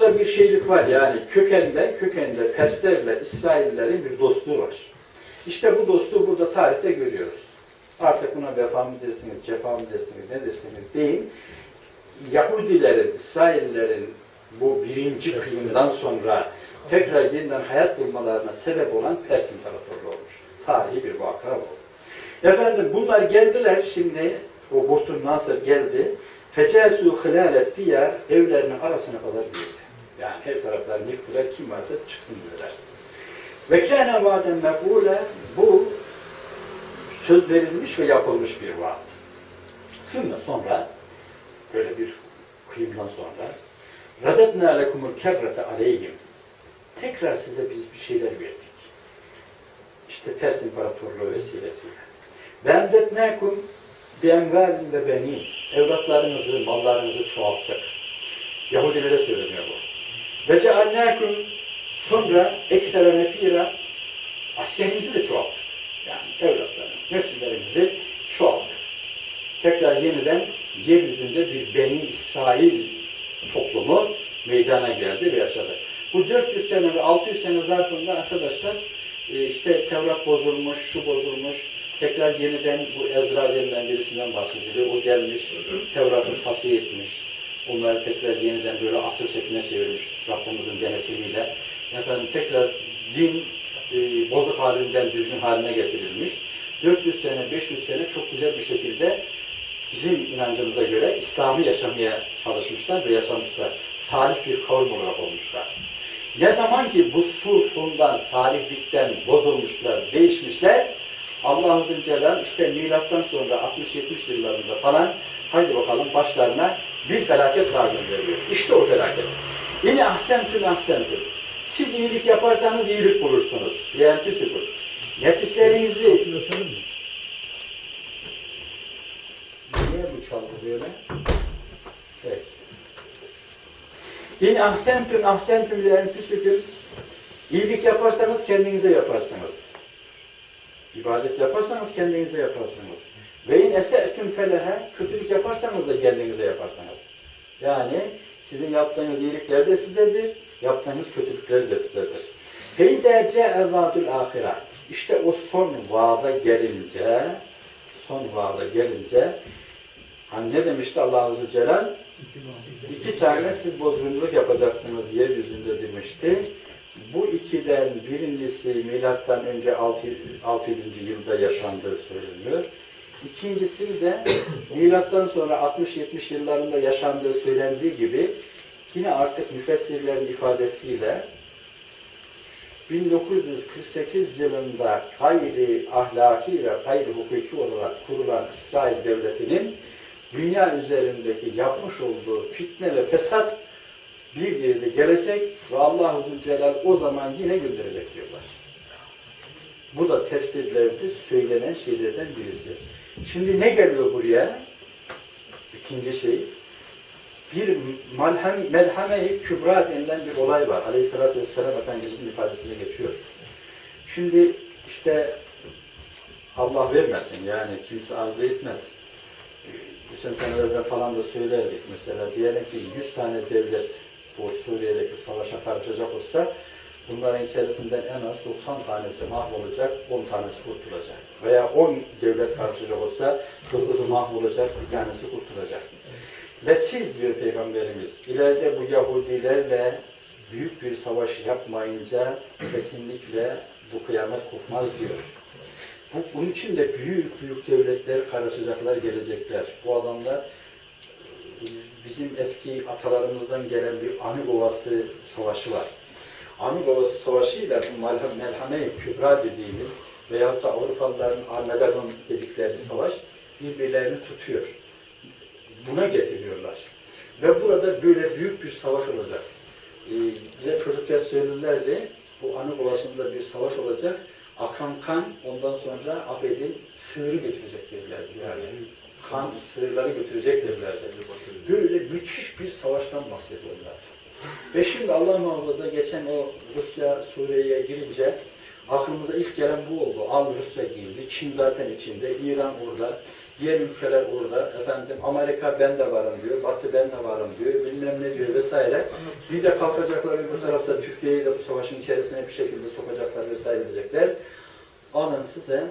burada bir şeylik var yani kökende, kökende Perslerle İsraillerin bir dostluğu var. İşte bu dostluğu burada tarihte görüyoruz. Artık buna vefa mı dersiniz, cefa mı dersiniz, ne dersiniz deyin. Yahudilerin, İsraillerin bu birinci kıyımdan sonra tekrar yeniden hayat bulmalarına sebep olan Pers İmparatorluğu olmuş. Tarihi bir vaka bu. Efendim bunlar geldiler şimdi, o Burtun Nasır geldi. Fecesû hılâlet diyar evlerinin arasına kadar girdi. Yani her taraflarını yıktılar, kim varsa çıksın dediler. Ve kâne vâden mef'ûle bu söz verilmiş ve yapılmış bir vaat. Şimdi sonra böyle bir kıyımdan sonra radetnâ lekumul kerrete aleyhim tekrar size biz bir şeyler verdik. İşte Pers İmparatorluğu vesilesiyle. Bendetnâkum bienvâlin ve benin evlatlarınızı, mallarınızı çoğalttık. Yahudilere söyleniyor bu. Ve ceallâkum sonra ekstra nefira askerinizi de çoğalttık. Yani evlatlarını, nesillerimizi çoğalttık. Tekrar yeniden yeryüzünde bir Beni İsrail toplumu meydana geldi ve yaşadı. Bu 400 sene ve 600 sene zarfında arkadaşlar e, işte Tevrat bozulmuş, şu bozulmuş, tekrar yeniden bu Ezra denilen birisinden bahsediliyor. O gelmiş, Tevrat'ı tasih etmiş. Onları tekrar yeniden böyle asıl şekline çevirmiş Rabbimizin denetimiyle. Efendim tekrar din e, bozuk halinden düzgün haline getirilmiş. 400 sene, 500 sene çok güzel bir şekilde bizim inancımıza göre İslam'ı yaşamaya çalışmışlar ve yaşamışlar. Salih bir kavim olarak olmuşlar. Ne zaman ki bu sulhundan, salihlikten bozulmuşlar, değişmişler, Allah-u Zülcelal işte milattan sonra 60-70 yıllarında falan hadi bakalım başlarına bir felaket var veriyor. İşte o felaket. Yine ahsentüm ahsentüm. Siz iyilik yaparsanız iyilik bulursunuz. Yenfisüküm. Nefislerinizi Niye bu çaldı böyle? Peki. İn ahsentüm ahsentüm li enfüsüküm. İyilik yaparsanız kendinize yaparsınız. İbadet yaparsanız kendinize yaparsınız. Ve in ese'tüm felehe kötülük yaparsanız da kendinize yaparsınız. Yani sizin yaptığınız iyilikler de sizedir, yaptığınız kötülükler de sizedir. Feyde ce'e vadul ahira. İşte o son vaada gelince, son vaada gelince, hani ne demişti Allah-u Zülcelal? İki tane siz bozgunculuk yapacaksınız yeryüzünde demişti. Bu ikiden birincisi milattan önce 600. 600. yılda yaşandığı söyleniyor. İkincisi de milattan sonra 60-70 yıllarında yaşandığı söylendiği gibi yine artık müfessirlerin ifadesiyle 1948 yılında gayri ahlaki ve gayri hukuki olarak kurulan İsrail Devleti'nin dünya üzerindeki yapmış olduğu fitne ve fesat bir yerde gelecek ve Allah-u Zülcelal o zaman yine gönderecek diyorlar. Bu da tefsirlerde söylenen şeylerden birisi. Şimdi ne geliyor buraya? İkinci şey, bir malhem, melhame-i kübra denilen bir olay var. Aleyhissalatü vesselam Efendimiz'in ifadesine geçiyor. Şimdi işte Allah vermesin yani kimse arzu etmez. Geçen senelerde falan da söylerdik mesela diyelim ki 100 tane devlet bu Suriye'deki savaşa karışacak olsa bunların içerisinden en az 90 tanesi mahvolacak, 10 tanesi kurtulacak. Veya 10 devlet karışacak olsa 9'u mahvolacak, bir tanesi kurtulacak. Ve siz diyor Peygamberimiz, ileride bu Yahudilerle büyük bir savaş yapmayınca kesinlikle bu kıyamet kopmaz diyor. Bu, bunun için de büyük büyük devletler karışacaklar, gelecekler. Bu adamlar e, bizim eski atalarımızdan gelen bir Anı Ovası Savaşı var. Ovası Savaşı ile Melhame-i Kübra dediğimiz veyahut da Avrupalıların Armageddon dedikleri savaş birbirlerini tutuyor. Buna getiriyorlar. Ve burada böyle büyük bir savaş olacak. Ee, bize çocukken söyledilerdi, bu Anı Ovası'nda bir savaş olacak. Akan kan ondan sonra affedin sığırı götürecek derlerdi yani. Kan sığırları götürecek derlerdi. Böyle müthiş bir savaştan bahsediyorlar. Ve şimdi Allah muhafaza geçen o Rusya Suriye'ye girince aklımıza ilk gelen bu oldu. Al Rusya girdi, Çin zaten içinde, İran orada. Diğer ülkeler orada. Efendim Amerika ben de varım diyor. Batı ben de varım diyor. Bilmem ne diyor vesaire. Bir de kalkacaklar öbür tarafta Türkiye'yi de bu savaşın içerisine bir şekilde sokacaklar vesaire diyecekler. Alın size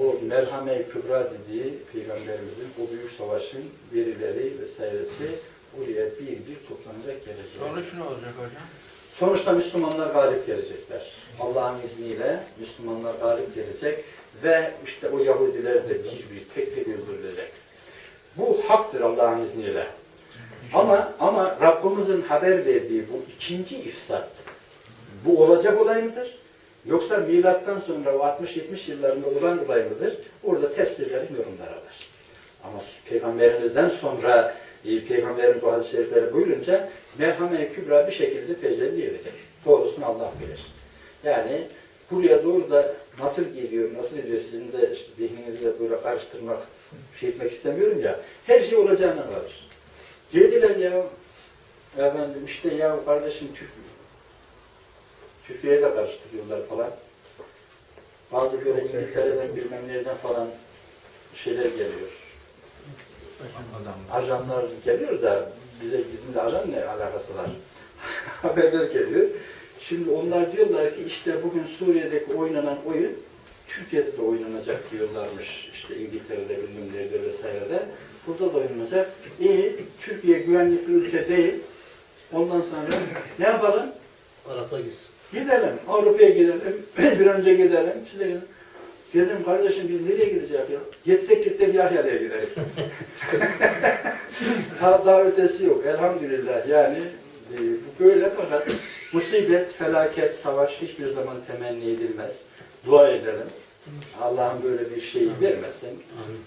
o merhame-i kübra dediği Peygamberimizin o büyük savaşın verileri vesairesi buraya bir bir toplanacak gelecek. Sonuç ne olacak hocam? Sonuçta Müslümanlar galip gelecekler. Allah'ın izniyle Müslümanlar galip gelecek ve işte o Yahudiler de bir bir tek tek öldürülecek. Bu haktır Allah'ın izniyle. Ama ama Rabbimizin haber verdiği bu ikinci ifsat bu olacak olay mıdır? Yoksa milattan sonra o 60-70 yıllarında olan olay mıdır? Orada tefsirlerin yorumları var. Ama peygamberimizden sonra e, peygamberimiz o hadis-i şerifleri buyurunca merhame-i kübra bir şekilde tecelli edecek. Doğrusunu Allah bilir. Yani buraya doğru da nasıl geliyor, nasıl ediyor sizin de işte zihninizle böyle karıştırmak, şey etmek istemiyorum ya. Her şey olacağına var. Geldiler ya, efendim işte ya kardeşim Türk Türkiye'ye de karıştırıyorlar falan. Bazı böyle İngiltere'den bilmem nereden falan şeyler geliyor. Ajanlar geliyor da bize bizim de ajan ne alakası var? Haberler geliyor. Şimdi onlar diyorlar ki işte bugün Suriye'deki oynanan oyun Türkiye'de de oynanacak diyorlarmış. İşte İngiltere'de bilmem nerede vesairede. Burada da oynanacak. İyi, Türkiye güvenlik bir ülke değil. Ondan sonra ne yapalım? Arap'a gitsin. Gidelim. Avrupa'ya gidelim. bir önce gidelim. Size gidelim. Dedim kardeşim biz nereye gideceğiz ya? Gitsek gitsek Yahya'ya gidelim. daha, daha ötesi yok. Elhamdülillah. Yani e, bu böyle fakat musibet, felaket, savaş hiçbir zaman temenni edilmez. Dua edelim. Allah'ın böyle bir şeyi vermesin.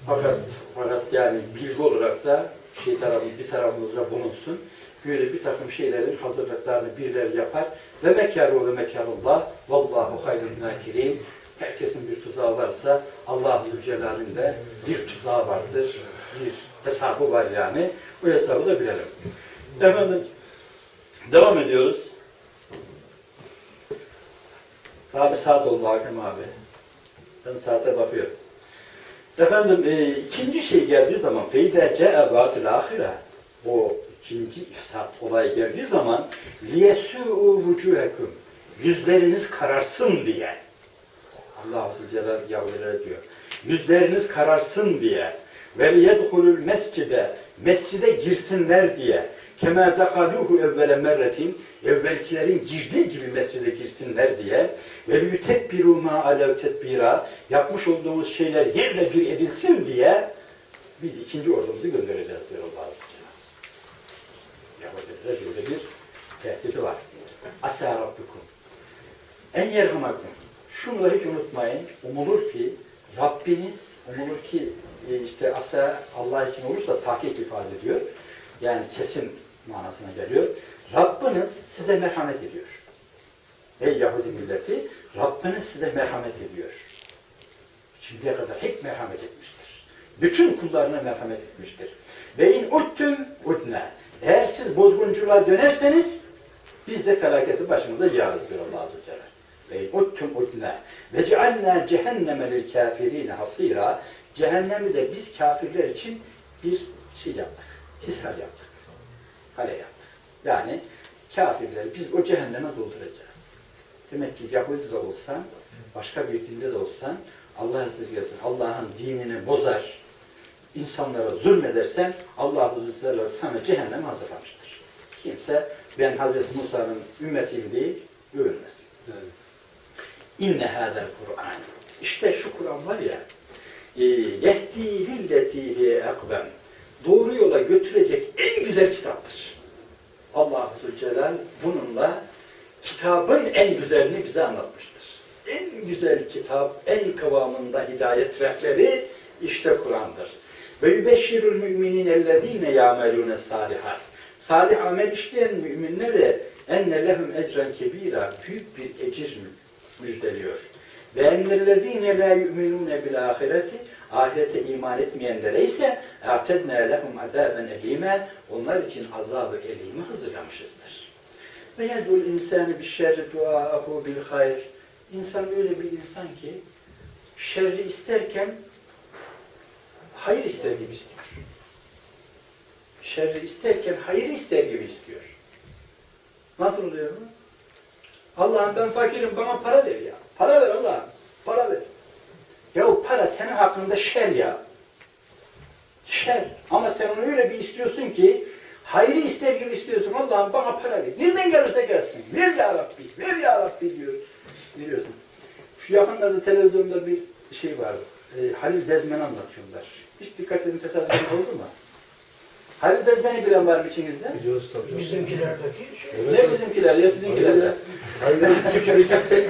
Fakat fakat yani bilgi olarak da şey tarafı, bir tarafımızda bulunsun. Böyle bir takım şeylerin hazırlıklarını birileri yapar. Ve mekaru ve mekarullah. Vallahu hayrun nakirin. Herkesin bir tuzağı varsa Allahu de bir tuzağı vardır. Bir hesabı var yani. O hesabı da bilelim. Efendim, devam ediyoruz. Daha saat oldu Hakim abi. Ben saate bakıyorum. Efendim e, ikinci şey geldiği zaman feyde ce'e ba'dil ahire o ikinci ifsat olay geldiği zaman liyesu'u vucuhekum yüzleriniz kararsın diye Allah Celal Yahvelere diyor. Yüzleriniz kararsın diye. Ve liyedhulul mescide mescide girsinler diye. Kema dekaluhu evvele merretin evvelkilerin girdiği gibi mescide girsinler diye. Ve yütekbiru ma alev tedbira yapmış olduğumuz şeyler yerle bir edilsin diye biz ikinci ordumuzu göndereceğiz diyor Allah Yahudilere böyle bir tehdidi var. Asa rabbukum en yerhamakum şunu da hiç unutmayın. Umulur ki Rabbiniz, umulur ki e, işte asa Allah için olursa tahkik ifade ediyor. Yani kesin manasına geliyor. Rabbiniz size merhamet ediyor. Ey Yahudi milleti, Rabbiniz size merhamet ediyor. Şimdiye kadar hep merhamet etmiştir. Bütün kullarına merhamet etmiştir. Ve in uttüm udne. Eğer siz bozgunculuğa dönerseniz biz de felaketi başınıza yağarız diyor Allah Azze Celle uttum udna ve cealna cehenneme lil kafirine hasira cehennemi de biz kafirler için bir şey yaptık. Hisar yaptık. Kale yaptık. Yani kafirleri biz o cehenneme dolduracağız. Demek ki Yahudi de olsan, başka bir dinde de olsan Allah esirgesin. Allah'ın dinini bozar, insanlara zulmedersen Allah Azze sana cehennem hazırlamıştır. Kimse ben Hazreti Musa'nın ümmetiyim değil, övünmesin. Evet. İnne hâzel Kur'an. İşte şu Kur'an var ya, e, yehdi lilletihi ekbem. Doğru yola götürecek en güzel kitaptır. Allah Zülcelal bununla kitabın en güzelini bize anlatmıştır. En güzel kitap, en kıvamında hidayet rehberi işte Kur'an'dır. Ve yübeşşirül müminin ellezine yâmelûne salihat. Salih amel işleyen müminlere enne lehum ecren kebira büyük bir ecir müjdeliyor. Ve ennellezine la yu'minune bil ahireti ahirete iman etmeyenlere ise a'tedne lehum azaben elime onlar için azabı elimi hazırlamışızdır. Ve yedul insanı bir şerri duahu bil hayr. İnsan öyle bir insan ki şerri isterken hayır ister gibi istiyor. Şerri isterken hayır ister gibi istiyor. Nasıl oluyor bu? Allah'ım ben fakirim bana para ver ya. Para ver Allah'ım. Para ver. Ya o para senin hakkında şer ya. Şer. Ama sen onu öyle bir istiyorsun ki hayrı ister gibi istiyorsun. Allah'ım bana para ver. Nereden gelirse gelsin. Ver ya Rabbi. Ver ya Rabbi diyor. Veriyorsun. Şu yakınlarda televizyonda bir şey var. E, Halil Dezmen'i anlatıyorlar. Hiç dikkat edin tesadüfen oldu mu? Halil Dezmen'i bilen var mı içinizde? Biliyoruz tabii. Bizimkilerdeki şey. Ne bizimkiler ya sizinkiler Hayır, Türkiye'deki tek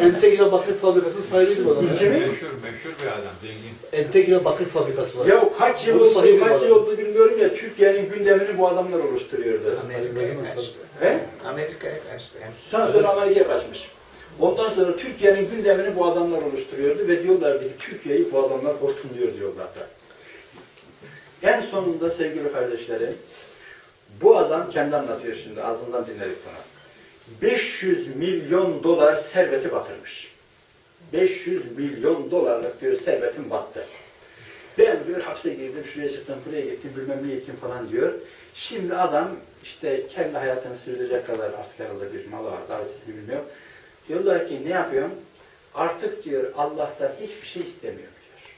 Entegre Bakır Fabrikası sahibiydi bu adam. ya. Meşhur, meşhur bir adam, zengin. Entegre Bakır Fabrikası var. Ya kaç yıl Bu oldu, sahibi kaç var. yıl oldu bilmiyorum ya Türkiye'nin gündemini bu adamlar oluşturuyordu. Amerika'ya kaçtı. He? Amerika'ya kaçtı. Sonra sonra Amerika'ya kaçmış. Ondan sonra Türkiye'nin gündemini bu adamlar oluşturuyordu ve diyorlardı ki Türkiye'yi bu adamlar hortumluyor diyorlardı. En sonunda sevgili kardeşlerim, bu adam kendi anlatıyor şimdi, ağzından dinledik bunu. 500 milyon dolar serveti batırmış. 500 milyon dolarlık bir servetim battı. Ben diyor hapse girdim, şuraya çıktım, buraya gittim, bilmem ne gittim falan diyor. Şimdi adam işte kendi hayatını sürdürecek kadar artık herhalde bir malı var, davetesini bilmiyor. Diyorlar ki ne yapıyorum? Artık diyor Allah'tan hiçbir şey istemiyor diyor.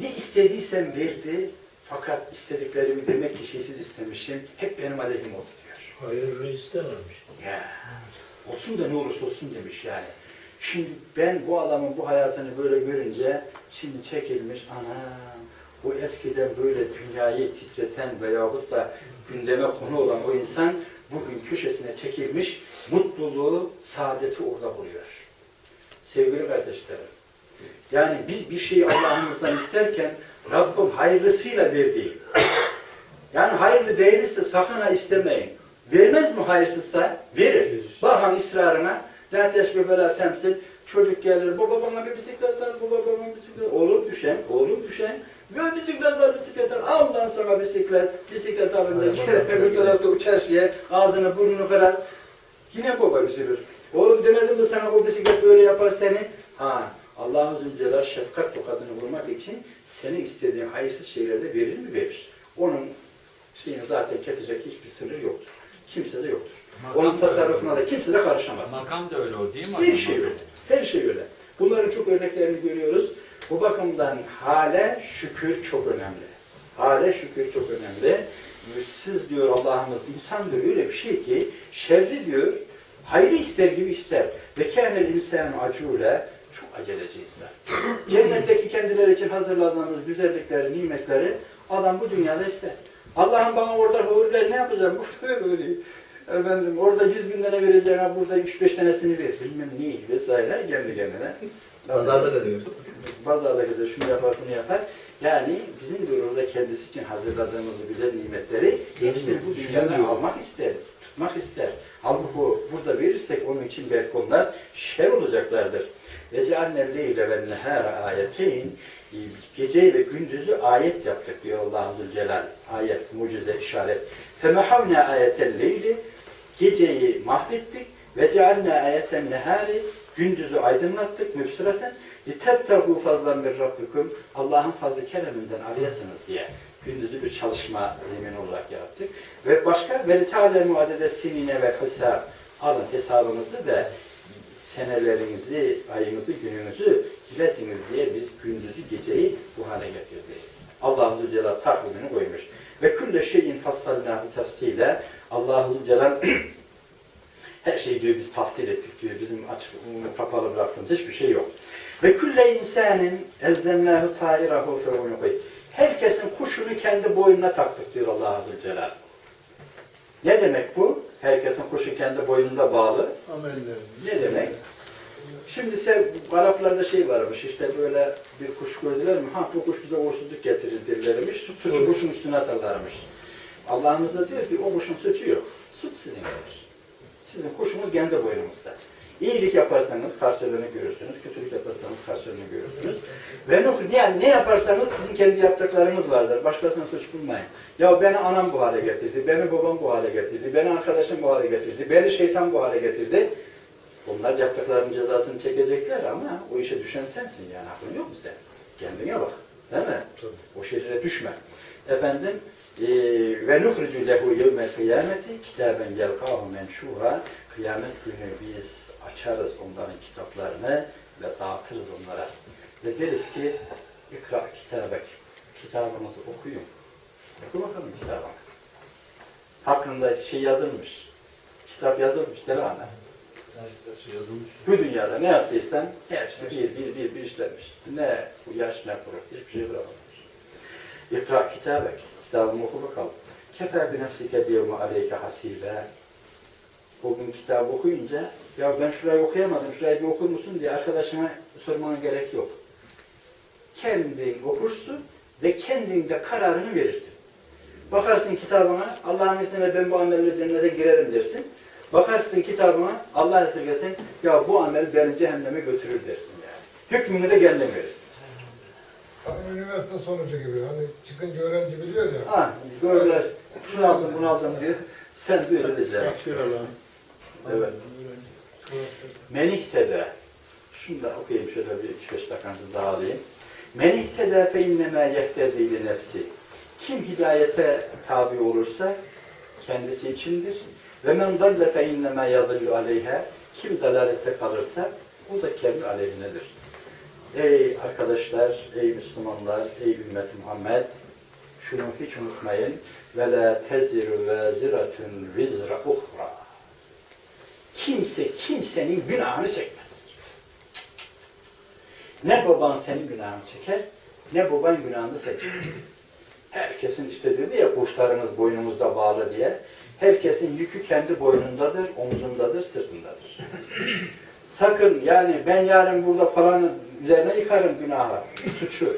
Ne istediysem verdi fakat istediklerimi demek ki şeysiz istemişim. Hep benim aleyhim oldu diyor. Hayırlı istememiş. Ya olsun da ne olursa olsun demiş yani. Şimdi ben bu adamın bu hayatını böyle görünce şimdi çekilmiş anam bu eskiden böyle dünyayı titreten veyahut da gündeme konu olan o insan bugün köşesine çekilmiş mutluluğu, saadeti orada buluyor. Sevgili kardeşlerim, yani biz bir şeyi Allah'ımızdan isterken Rabbim hayırlısıyla verdiği. Yani hayırlı değilse sakın ha istemeyin. Vermez mi hayırsızsa? Verir. Bakın ısrarına. La teşbih ve la temsil. Çocuk gelir, baba bana bir bisiklet al, baba bana bir bisiklet Oğlum düşen, oğlum düşen. Ve bisiklet al, bisiklet al. Al lan sana bisiklet. Bisiklet alınca öbür tarafta uçar şeye, ağzını burnunu kırar. Yine baba üzülür. Oğlum demedim mi sana bu bisiklet böyle yapar seni? Ha, Allah-u Zülcelal şefkat tokadını vurmak için senin istediğin hayırsız şeylerde verir mi? Verir. Onun şeyini zaten kesecek hiçbir sınır yoktur. Kimse de yoktur. Makam Onun tasarrufuna da kimse de karışamaz. Makam da öyle o değil mi? Her şey öyle. Her şey öyle. Bunların çok örneklerini görüyoruz. Bu bakımdan hale şükür çok önemli. Hale şükür çok önemli. Siz diyor Allah'ımız insan diyor öyle bir şey ki şerri diyor hayrı ister gibi ister. Ve kânel insan acûle çok aceleci insan. Cennetteki kendileri için hazırladığımız güzellikleri, nimetleri adam bu dünyada ister. Allah'ım bana orada huriler ne yapacağım? Burada böyle efendim orada yüz bin lira vereceğine burada üç beş tanesini ver. Bilmem neyi vesaire kendi kendine. Pazarda da diyor. Pazarda da şunu yapar bunu yapar. Yani bizim diyor orada kendisi için hazırladığımız bu güzel nimetleri hepsini bu dünyada almak ister, tutmak ister. Halbuki burada verirsek onun için belki onlar şer olacaklardır. Ve cealne leyle ve nehâre ayeteyn geceyi ve gündüzü ayet yaptık diyor Allah-u Zülcelal. Ayet, mucize, işaret. Femehavne ayetel leyli geceyi mahvettik ve cealne ayeten nehâri gündüzü aydınlattık mübsiraten لِتَبْتَغُوا fazlan bir Rabbikum Allah'ın fazlı kereminden arayasınız diye gündüzü bir çalışma zemini olarak yarattık. Ve başka ve لِتَعْلَمُوا عَدَدَ sinine ve hesab alın hesabınızı ve senelerinizi, ayınızı, gününüzü bilesiniz diye biz gündüzü, geceyi bu hale getirdik. Allah-u Zülcelal takvimini koymuş. Ve külle şeyin fassalnâhu tefsile Allah-u Zülcelal her şeyi diyor biz tafsil ettik diyor. Bizim açık, kapalı bıraktığımız hiçbir şey yok. Ve külle insanin elzemnâhu ta'irahu fe unuqi. Herkesin kuşunu kendi boynuna taktık diyor Allah Azze Celle. Ne demek bu? Herkesin kuşu kendi boynunda bağlı. Amellerim. Ne demek? Şimdi sen Araplarda şey varmış işte böyle bir kuş gördüler mi? Ha bu kuş bize uğursuzluk getirir derlermiş. Suçu kuşun üstüne atarlarmış. Allah'ımız da diyor ki o kuşun suçu yok. Suç sizindir. Sizin kuşunuz kendi boynunuzda. İyilik yaparsanız karşılığını görürsünüz. Kötülük yaparsanız karşılığını görürsünüz. Ve ne, yani ne yaparsanız sizin kendi yaptıklarınız vardır. Başkasına suç bulmayın. Ya beni anam bu hale getirdi, beni babam bu hale getirdi, beni arkadaşım bu hale getirdi, beni şeytan bu hale getirdi. Onlar yaptıklarının cezasını çekecekler ama o işe düşen sensin yani. Aklın yok mu sen? Kendine bak. Değil mi? Tabii. O şekilde düşme. Efendim ve nuhricu lehu yevme kıyameti kitaben yelkahu menşura kıyamet günü biz açarız onların kitaplarını ve dağıtırız onlara. Ve deriz ki ikra kitabek kitabınızı okuyun. Oku bakalım kitabını. Hakkında şey yazılmış. Kitap yazılmış değil mi anne? Şey. Bu dünyada ne yaptıysan hepsi bir bir bir bir işlenmiş. Ne bu yaş ne kuru hiçbir şey bırakmamış. İkra kitabek. Kitabımı oku bakalım. Kefe bi nefsike bir aleyke hasibe. Bugün kitabı okuyunca ya ben şurayı okuyamadım, şurayı bir okur musun diye arkadaşıma sormana gerek yok. Kendin okursun ve kendin de kararını verirsin. Bakarsın kitabına, Allah'ın izniyle ben bu amelle cennete girerim dersin. Bakarsın kitabına, Allah esirgesin, ya bu amel beni cehenneme götürür dersin yani. Hükmünü de kendin verirsin. Hani üniversite sonucu gibi. Hani çıkınca öğrenci biliyor ya. Ha, görürler, şunu aldım, bunu aldım diyor. Sen böyle alan. Evet. Menihtede, şunu da okuyayım şöyle bir üç beş dakikanızı daha alayım. Menihtede fe innemâ yehtedî li nefsi. Kim hidayete tabi olursa kendisi içindir. Ve men dalle fe innemâ yadillu aleyhe. Kim dalalette kalırsa o da kendi aleyhinedir. Ey arkadaşlar, ey Müslümanlar, ey ümmet Muhammed, şunu hiç unutmayın. Ve la teziru veziratun vizra uhra. Kimse kimsenin günahını çekmez. Ne baban senin günahını çeker, ne baban günahını sen. Herkesin işte dedi ya kuşlarınız boynumuzda bağlı diye. Herkesin yükü kendi boynundadır, omzundadır, sırtındadır. Sakın yani ben yarın burada falan üzerine yıkarım günahı, suçu.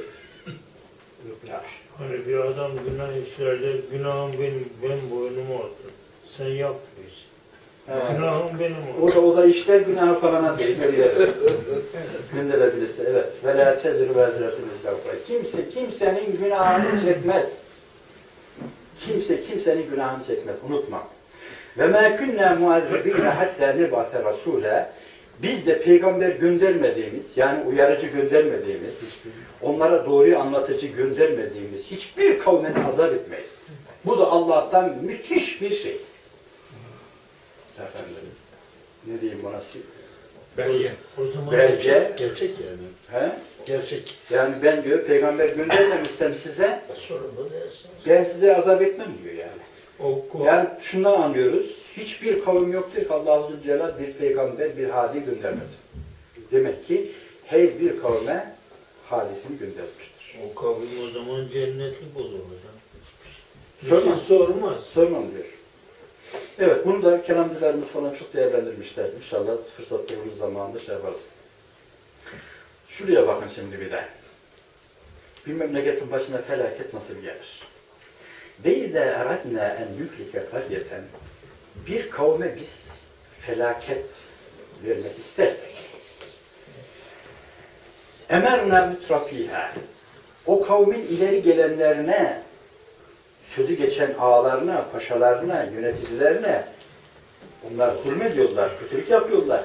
Hani bir adam günah işlerde günahım benim, ben boynumu aldım. Sen yapmıyorsun. he. Günahım benim O oldu. da, o da işler günahı falana değil. Gönderebilirse, evet. Ve la tezir veziratun Kimse kimsenin günahını çekmez. Kimse kimsenin günahını çekmez. Unutma. Ve mâ künnâ muazzibîne hattâ nebâte rasûlâ biz de peygamber göndermediğimiz, yani uyarıcı göndermediğimiz, onlara doğruyu anlatıcı göndermediğimiz hiçbir kavme de azap etmeyiz. Bu da Allah'tan müthiş bir şey. Efendim, ne diyeyim buna? Belge. O zaman Belge, Gerçek yani. he? Gerçek. Yani ben diyor peygamber göndermemişsem size, ben size azap etmem diyor yani. oku. Yani şundan anlıyoruz, hiçbir kavim yoktur ki Allah-u Zülcelal bir peygamber, bir hadi göndermesin. Demek ki her bir kavme hadisini göndermiştir. O kavim o zaman cennetlik olur hocam. Sormaz. şey sormaz. Sormam diyor. Evet, bunu da kelamcılarımız falan çok değerlendirmişler. İnşallah fırsat buluruz zamanında şey yaparız. Şuraya bakın şimdi bir de. Bir memleketin başına felaket nasıl gelir? Ve izâ eradnâ en yühlike karyeten bir kavme biz felaket vermek istersek emerna mutrafîhâ o kavmin ileri gelenlerine sözü geçen ağalarına, paşalarına, yöneticilerine onlar zulmediyorlar, kötülük yapıyorlar.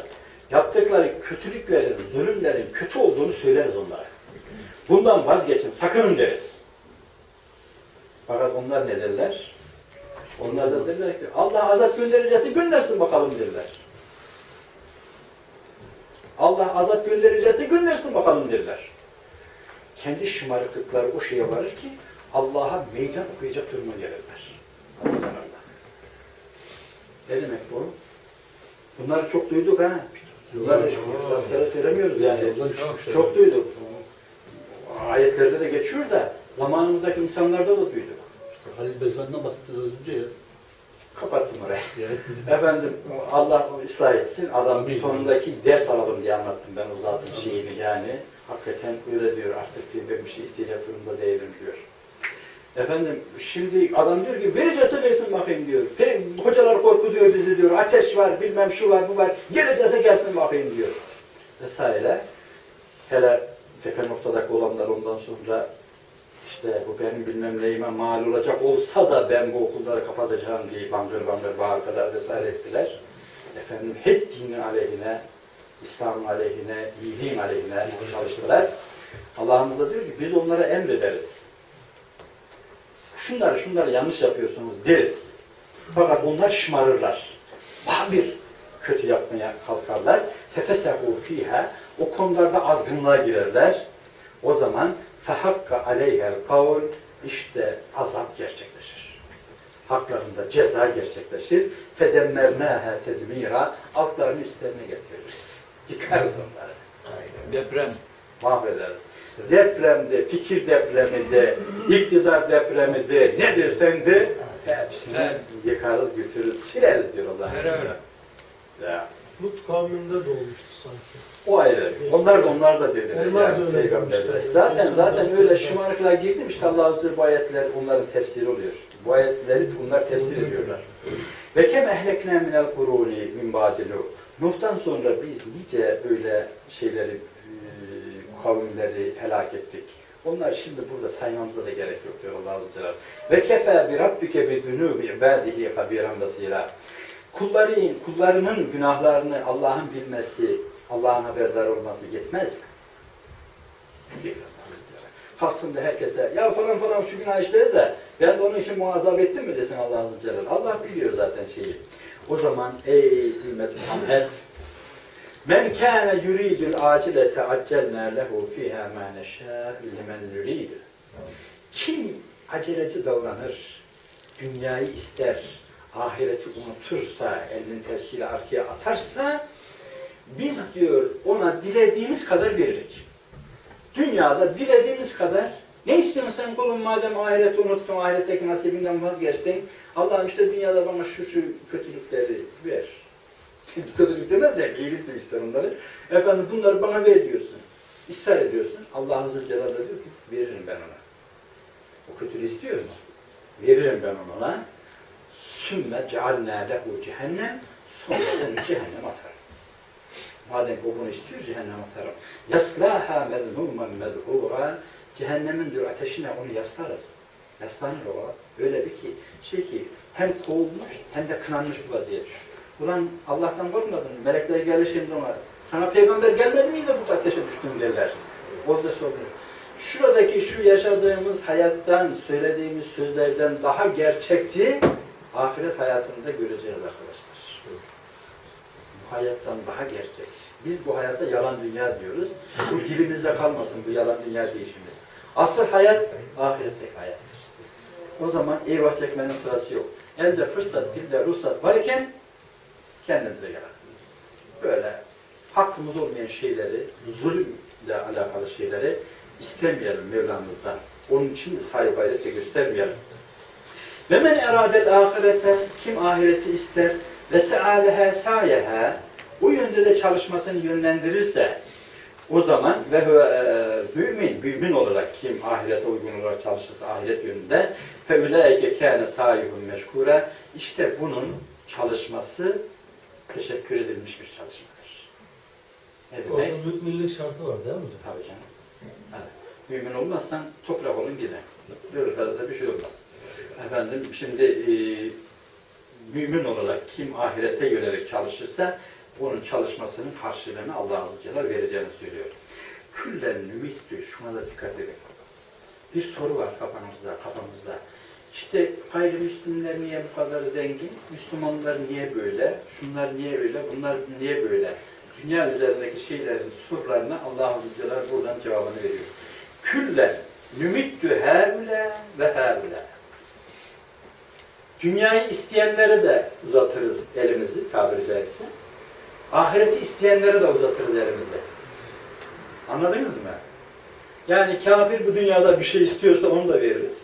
Yaptıkları kötülüklerin, zulümlerin kötü olduğunu söyleriz onlara. Bundan vazgeçin, sakının deriz. Fakat onlar ne derler? Onlar da derler ki Allah azap gönderecekse göndersin bakalım derler. Allah azap gönderecekse göndersin bakalım derler. Kendi şımarıklıkları o şeye varır ki Allah'a meydan okuyacak duruma gelirler. Allah. Ne demek bu? Bunları çok duyduk ha. Bunları rastgele söylemiyoruz yani. Çok duyduk. Ayetlerde de geçiyor da zamanımızdaki insanlarda da duyduk. Halil Bezmen'den bahsettiniz az önce ya. Kapattım orayı. Efendim Allah ıslah etsin. Adam Amin. sonundaki ders alalım diye anlattım ben o zatın şeyini yani. Hakikaten öyle diyor artık ben bir şey isteyecek durumda değilim diyor. Efendim şimdi adam diyor ki vereceğse versin bakayım diyor. Pe hocalar korkutuyor bizi diyor. Ateş var bilmem şu var bu var. Gelecekse gelsin bakayım diyor. Vesaire. Hele tepe noktadaki olanlar ondan sonra işte bu benim bilmem neyime mal olacak olsa da ben bu okulları kapatacağım diye bangır bangır bağırdılar vesaire ettiler. Efendim hep dinin aleyhine, İslam'ın aleyhine, iyiliğin aleyhine çalıştılar. Allah'ımız da diyor ki biz onlara emrederiz. Şunları şunları yanlış yapıyorsunuz deriz. Fakat onlar şımarırlar. Daha bir kötü yapmaya kalkarlar. Fefesehu fiha o konularda azgınlığa girerler. O zaman fehakka aleyhel kavl işte azap gerçekleşir. Haklarında ceza gerçekleşir. Fedemmernâhe tedmira altlarını üstlerine getiririz. Yıkarız onları. Deprem. Mahvederiz. Depremde, fikir depreminde, iktidar depreminde, ne dersen de hepsini Evet. yıkarız, götürürüz, sileriz diyor Allah. Öyle. Ya. Lut kavminde doğmuştu sanki. O ayrı. Onlar da onlar da dediler. Onlar yani da öyle peygamberler. Zaten Geçen zaten öyle de. şımarıklığa girdim işte Allah'ın Azze bu ayetler onların tefsiri oluyor. Bu ayetleri onlar tefsir ediyorlar. Ve kem ehlekne minel kuruni min badilu. Nuh'tan sonra biz nice böyle şeyleri, e, kavimleri helak ettik. Onlar şimdi burada saymamıza da gerek yok diyor Allah Azze ve Celle. Ve kefe bi rabbike bi zunubi ibadihi habiran basira. Kulların, kullarının günahlarını Allah'ın bilmesi, Allah'ın haberdar olması yetmez mi? Kalksın da herkese, ya falan falan şu günah işledi de ben de onun için muazzap ettim mi desin Allah Azze ve Celle. Allah biliyor zaten şeyi. O zaman ey ümmet Muhammed Men kâne yuridul acile teaccelnâ lehu fîhâ mâ neşâ limen. Kim aceleci davranır, dünyayı ister, ahireti unutursa, elinin tersiyle arkaya atarsa, biz diyor ona dilediğimiz kadar veririk. Dünyada dilediğimiz kadar ne istiyorsun sen kulum madem ahireti unuttun, ahiretteki nasibinden vazgeçtin, Allah'ım işte dünyada bana şu şu kötülükleri ver. Kötülük demez de iyilik de ister onları. Efendim bunları bana ver diyorsun. İsrar ediyorsun. Allah Azze Celle diyor ki veririm ben ona. O kötülüğü istiyor mu? Veririm ben ona. Sümme cealnâ lehu cehennem sonra onu cehennem atarım. Madem o bunu istiyor cehennem atarım. Yaslâhâ mezmûmen medhûrâ Cehennemin diyor ateşine onu yaslarız. Yaslanır o. Öyle bir ki şey ki hem kovulmuş hem de kınanmış bir vaziyet. Ulan Allah'tan korkmadın mı? Melekler gelir şimdi ona. Sana peygamber gelmedi miydi bu ateşe düştün derler. O da soruyor. Şuradaki şu yaşadığımız hayattan, söylediğimiz sözlerden daha gerçekçi ahiret hayatında göreceğiz arkadaşlar. Bu hayattan daha gerçek. Biz bu hayata yalan dünya diyoruz. Bu dilimizde kalmasın bu yalan dünya değişimiz. Asıl hayat ahiretteki hayattır. O zaman eyvah çekmenin sırası yok. Elde fırsat, dilde ruhsat varken kendimize yaratıyoruz. Böyle hakkımız olmayan şeyleri, zulümle alakalı şeyleri istemeyelim Mevlamızdan. Onun için de sahip gayretle göstermeyelim. Ve men eradet ahirete, kim ahireti ister ve sealeha sayeha, bu yönde de çalışmasını yönlendirirse, o zaman ve e, mümin, mümin olarak kim ahirete uygun olarak çalışırsa ahiret yönünde fe ulaike kâne sâyuhun meşkûre işte bunun çalışması teşekkür edilmiş bir çalışmadır. Demek? Orada müminlik şartı var değil mi hocam? Tabii canım. Evet. Mümin olmazsan toprak olun gider. Böyle fazla bir şey olmaz. Efendim şimdi e, mümin olarak kim ahirete yönelik çalışırsa onun çalışmasının karşılığını Allah Celle vereceğini söylüyor. Küllen nümittü. Şuna da dikkat edin. Bir soru var kafanızda, kafamızda. İşte gayrimüslimler niye bu kadar zengin? Müslümanlar niye böyle? Şunlar niye öyle? Bunlar niye böyle? Dünya üzerindeki şeylerin sorularına Allah Celle buradan cevabını veriyor. Küllen nümittü hâvüle ve hâvüle. Dünyayı isteyenlere de uzatırız elimizi tabiri caizse. Ahireti isteyenlere de uzatırız elimizi. Anladınız mı? Yani kafir bu dünyada bir şey istiyorsa onu da veririz.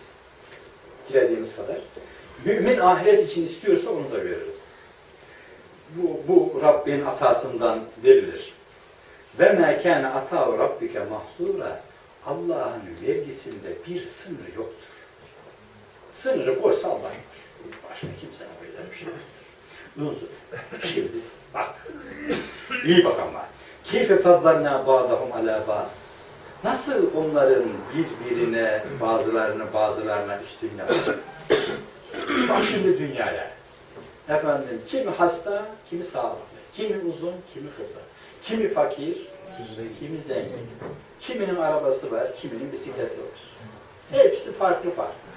Dilediğimiz kadar. Mümin ahiret için istiyorsa onu da veririz. Bu, bu Rabbin atasından verilir. Ve mâ kâne atâ rabbike mahsûra Allah'ın vergisinde bir sınır yoktur. Sınırı koysa Allah yok. Başka kimsenin böyle bir şey yoktur. Unzur. Şimdi bak. İyi bak ama. Keyfe fadlarna bağdahum ala baz. Nasıl onların birbirine bazılarını bazılarına üstün yapar? Bak şimdi dünyaya. Efendim kimi hasta, kimi sağlıklı, kimi uzun, kimi kısa, kimi fakir, Kimi zengin. Kiminin arabası var, kiminin bisikleti var. Hepsi farklı farklı.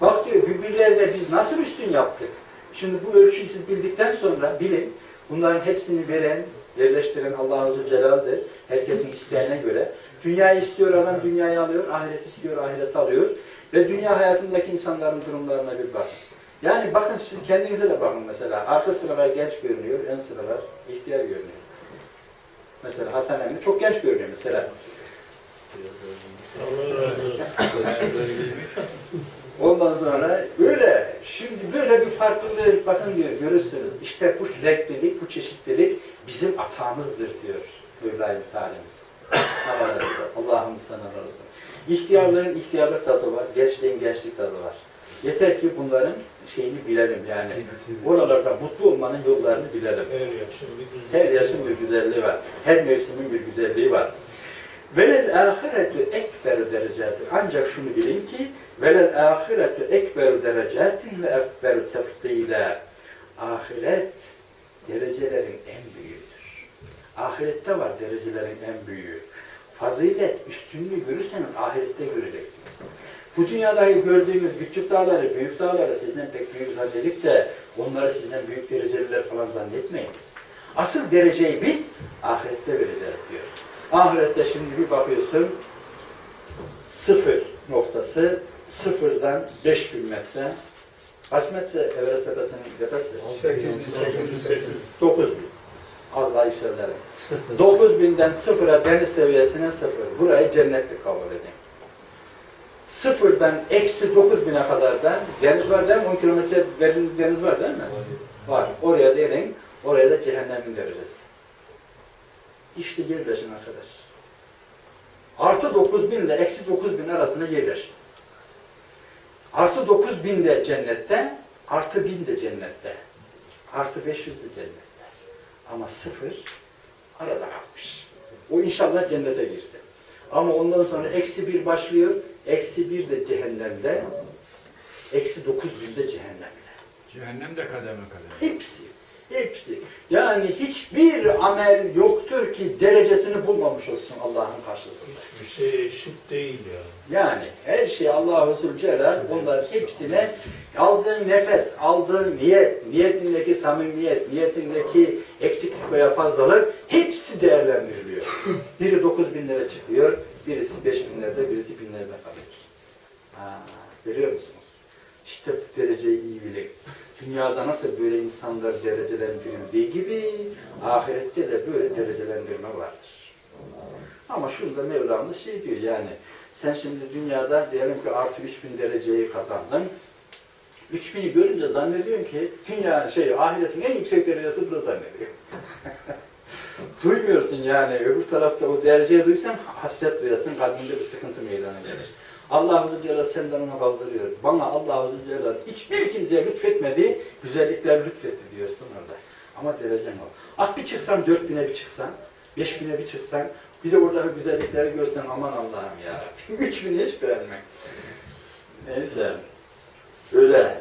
Bak diyor birbirlerine biz nasıl üstün yaptık? Şimdi bu ölçüyü siz bildikten sonra bilin. Bunların hepsini veren, yerleştiren Allah Azze Celal'dir. Herkesin isteğine göre. Dünyayı istiyor adam dünyayı alıyor, ahiret istiyor ahiret alıyor. Ve dünya hayatındaki insanların durumlarına bir bakın. Yani bakın siz kendinize de bakın mesela. Arka sıralar genç görünüyor, ön sıralar ihtiyar görünüyor. Mesela Hasan emmi çok genç görünüyor mesela. Allah razı olsun. Ondan sonra böyle, şimdi böyle bir farklılığı bakın diyor, görürsünüz. İşte bu renklilik, bu çeşitlilik bizim atağımızdır diyor Mevla-i Teala'mız. Allah'ım sana razı olsun. İhtiyarlığın ihtiyarlık tadı var, gençliğin gençlik tadı var. Yeter ki bunların şeyini bilelim yani. Oralarda mutlu olmanın yollarını bilelim. Her yaşın bir güzel. Her yaşın bir güzelliği var. Her mevsimin bir güzelliği var. Velel ahiretü ekber derecetir. Ancak şunu bilin ki velel ahiretü ekber derecetin ve ekber tefdile. Ahiret derecelerin en büyüğüdür. Ahirette var derecelerin en büyüğü. Fazilet, üstünlüğü görürseniz ahirette göreceksiniz. Bu dünyadaki gördüğümüz küçük dağları, büyük dağları sizden pek büyük zannedip de onları sizden büyük dereceliler falan zannetmeyiniz. Asıl dereceyi biz ahirette vereceğiz diyor. Ahirette şimdi bir bakıyorsun sıfır noktası sıfırdan 5000 metre kaç metre Everest tepesinin tepesi? 9000. Az daha yükseltelim. 9000'den sıfıra deniz seviyesine sıfır. Burayı cennetlik kabul edin. Sıfırdan eksi 9000'e kadar da deniz var değil mi? 10 kilometre deniz var değil mi? Var. Oraya derin, oraya da cehennemin derecesi. İşte yerleşin arkadaş. Artı 9000 ile eksi 9000 arasına yerleşin. Artı 9000 de cennette, artı 1000 de cennette. Artı 500 de cennette. Ama sıfır arada kalmış. O inşallah cennete girsin. Ama ondan sonra eksi bir başlıyor, eksi bir de cehennemde, eksi 9000 de cehennemde. Cehennem de kademe kademe. Hepsi, hepsi. Yani hiçbir amel yoktur ki derecesini bulmamış olsun Allah'ın karşısında. Hiçbir şey eşit değil ya. Yani her şey Allah-u Zülcelal onların hepsine aldığın nefes, aldığın niyet, niyetindeki samimiyet, niyetindeki eksiklik veya fazlalık hepsi değerlendiriliyor. Biri 9 bin lira çıkıyor, birisi 5 bin lirada, birisi bin lirada kalıyor. Ha, görüyor musunuz? İşte bu dereceyi iyi bilin. Dünyada nasıl böyle insanlar derecelendirildiği gibi ahirette de böyle derecelendirme vardır. Ama şunda Mevlamız şey diyor yani sen şimdi dünyada diyelim ki artı 3000 dereceyi kazandın. 3000'i görünce zannediyorsun ki dünya şey ahiretin en yüksek derecesi burada zannediyor. Duymuyorsun yani öbür tarafta o dereceyi duysan hasret duyasın kalbinde bir sıkıntı meydana gelir. Allah Azze Celle senden onu kaldırıyor. Bana Allah Azze Celle hiçbir kimseye lütfetmediği güzellikler lütfetti diyorsun orada. Ama derecen o. Ah bir çıksan dört bine bir çıksan, beş bine bir çıksan, bir de oradaki güzellikleri görsen aman Allah'ım ya. Üç bini hiç beğenmek. Neyse. Öyle.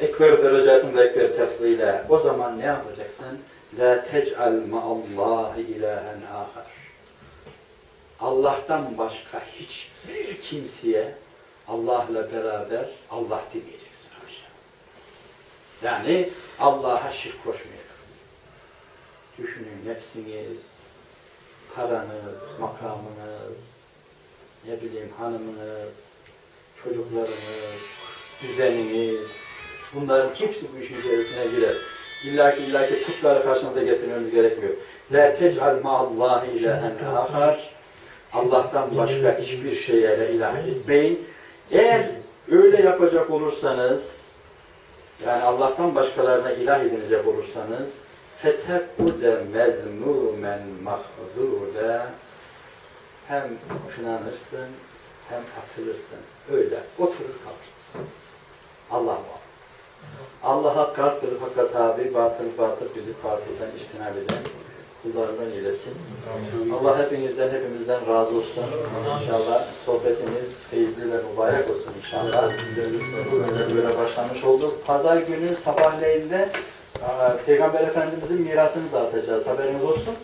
Ekber derecatın ve ekber tefsiyle. O zaman ne yapacaksın? La tec'al ma'allahi ilahen ahar. Allah'tan başka hiçbir kimseye Allah'la beraber Allah demeyeceksin haşa. Yani Allah'a şirk koşmayacaksın. Düşünün nefsiniz, paranız, makamınız, ne bileyim hanımınız, çocuklarınız, düzeniniz, bunların hepsi bu işin içerisine girer. İlla ki illa ki putları karşınıza getirmemiz gerekmiyor. La tec'al ma'allahi ilahen ahar. Allah'tan başka hiçbir şeye la ilah etmeyin. Eğer öyle yapacak olursanız, yani Allah'tan başkalarına ilah edinecek olursanız, fetekude mezmumen mahzude hem kınanırsın hem atılırsın. Öyle oturur kalırsın. Allah muhafaza. Allah'a kalp bilip hakka tabi, batıl batıl bilip batıldan iştinab eden kullarından eylesin. Allah hepinizden, hepimizden razı olsun. İnşallah sohbetimiz feyizli ve mübarek olsun inşallah. Böyle, böyle başlamış olduk. Pazar günü sabahleyin de aa, Peygamber Efendimizin mirasını dağıtacağız. Haberiniz olsun.